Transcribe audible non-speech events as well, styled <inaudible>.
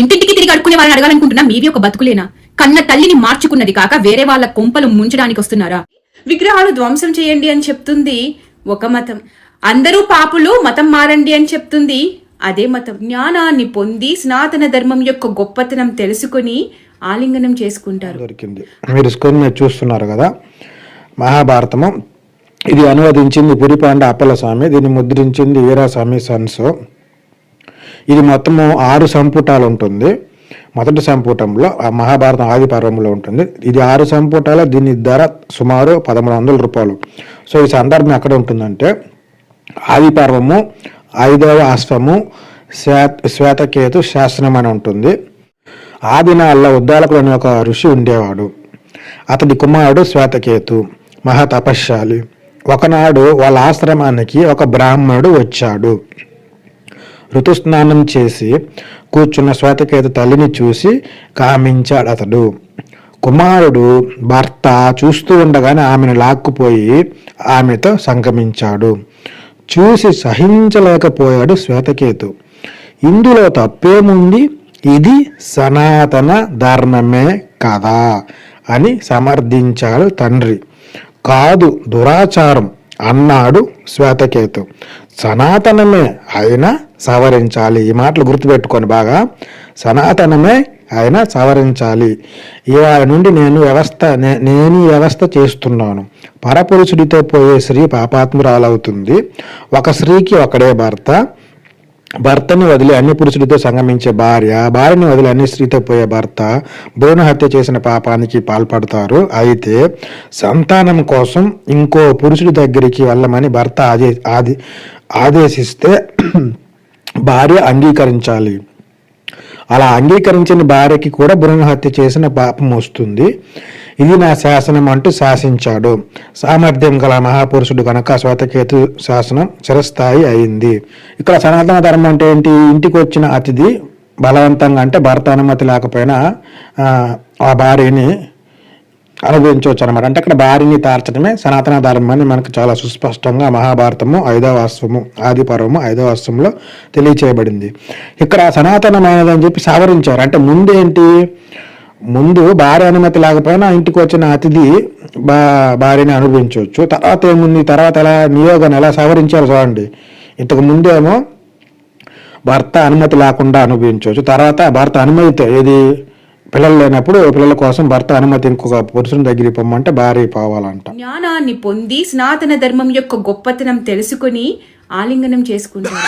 ఇంటింటికి తిరిగి అడుక్కునే వాళ్ళని అడగాలనుకుంటున్నా మీవి ఒక బతుకులేనా? కన్న తల్లిని మార్చుకున్నది కాక వేరే వాళ్ళ కొంపలు ముంచడానికి వస్తున్నారా? విగ్రహాలు ధ్వంసం చేయండి అని చెప్తుంది ఒక మతం. అందరూ పాపులు మతం మారండి అని చెప్తుంది అదే మతం. జ్ఞానాన్ని పొంది సనాతన ధర్మం యొక్క గొప్పతనం తెలుసుకొని ఆలింగనం చేసుకుంటారు. దొరికింది. మీరు స్క్రీన్ మీద చూస్తున్నారు కదా మహాభారతము. ఇది అనువదించింది పురిపాండ అప్పల స్వామి దీన్ని ముద్రించింది వీరాస్వామి సన్స్. ఇది మొత్తము ఆరు సంపుటాలు ఉంటుంది. మొదటి సంపుటంలో ఆ మహాభారతం ఆది పర్వంలో ఉంటుంది. ఇది ఆరు సంపుటాల దీని ధర సుమారు పదమూడు వందల రూపాయలు. సో ఈ సందర్భం ఎక్కడ ఉంటుందంటే ఆది పర్వము ఐదవ అశ్వము శ్వేత శ్వేతకేతు శాస్త్రం అని ఉంటుంది. ఆ దినాల్లో ఉద్దాలకుడు అనే ఒక ఋషి ఉండేవాడు. అతడి కుమారుడు శ్వేతకేతు మహా తపశ్శాలి. ఒకనాడు వాళ్ళ ఆశ్రమానికి ఒక బ్రాహ్మణుడు వచ్చాడు. ఋతుస్నానం చేసి కూర్చున్న శ్వేతకేతు తల్లిని చూసి కామించాడు అతడు. కుమారుడు భర్త చూస్తూ ఉండగానే ఆమెను లాక్కుపోయి ఆమెతో సంగమించాడు. చూసి సహించలేకపోయాడు శ్వేతకేతు. ఇందులో తప్పేముంది? ఇది సనాతన ధర్మమే కదా అని సమర్థించాడు తండ్రి. కాదు దురాచారం. అన్నాడు శ్వేతకేతు. సనాతనమే అయినా సవరించాలి. ఈ మాటలు గుర్తుపెట్టుకొని బాగా. సనాతనమే ఆయన సవరించాలి. ఇవాళ నుండి నేను వ్యవస్థ నేను ఈ వ్యవస్థ చేస్తున్నాను. పరపురుషుడితో పోయే స్త్రీ పాపాత్మురాలవుతుంది. ఒక స్త్రీకి ఒకడే భర్త. భర్తని వదిలి అన్ని పురుషుడితో సంగమించే భార్య భార్యని వదిలి అన్ని స్త్రీతో పోయే భర్త భ్రూణ హత్య చేసిన పాపానికి పాల్పడతారు. అయితే సంతానం కోసం ఇంకో పురుషుడి దగ్గరికి వెళ్ళమని భర్త ఆదే ఆది ఆదేశిస్తే <clears throat> భార్య అంగీకరించాలి. అలా అంగీకరించిన భార్యకి కూడా భ్రూణ హత్య చేసిన పాపం వస్తుంది. ఇది నా శాసనం అంటూ శాసించాడు. సామర్థ్యం గల మహాపురుషుడు కనుక శ్వేతకేతు శాసనం చిరస్థాయి అయింది. ఇక్కడ సనాతన ధర్మం అంటే ఏంటి? ఇంటికి వచ్చిన అతిథి బలవంతంగా అంటే భర్త అనుమతి లేకపోయినా ఆ, ఆ భార్యని అనుభవించవచ్చు అనమాట అంటే అక్కడ భార్యని తార్చడమే సనాతన ధర్మం అని మనకు చాలా సుస్పష్టంగా మహాభారతము ఐదవ అశ్వము ఆది పర్వము ఐదవ అశ్వంలో తెలియచేయబడింది. ఇక్కడ సనాతనమైనదని చెప్పి సవరించారు. అంటే ముందేంటి? ముందు భార్య అనుమతి లేకపోయినా ఇంటికి వచ్చిన అతిథి బా భార్యని అనుభవించవచ్చు. తర్వాత ఏముంది? తర్వాత ఎలా నియోగాన్ని ఎలా సవరించారు చూడండి. ఇంతకు ముందేమో భర్త అనుమతి లేకుండా అనుభవించవచ్చు. తర్వాత భర్త అనుమతితో ఏది? పిల్లలు లేనప్పుడు పిల్లల కోసం భర్త అనుమతి ఇంకొక పురుషుని దగ్గరికి పొమ్మంటే భార్య పోవాలంట. జ్ఞానాన్ని పొంది సనాతన ధర్మం యొక్క గొప్పతనం తెలుసుకొని ఆలింగనం చేసుకుంటారు.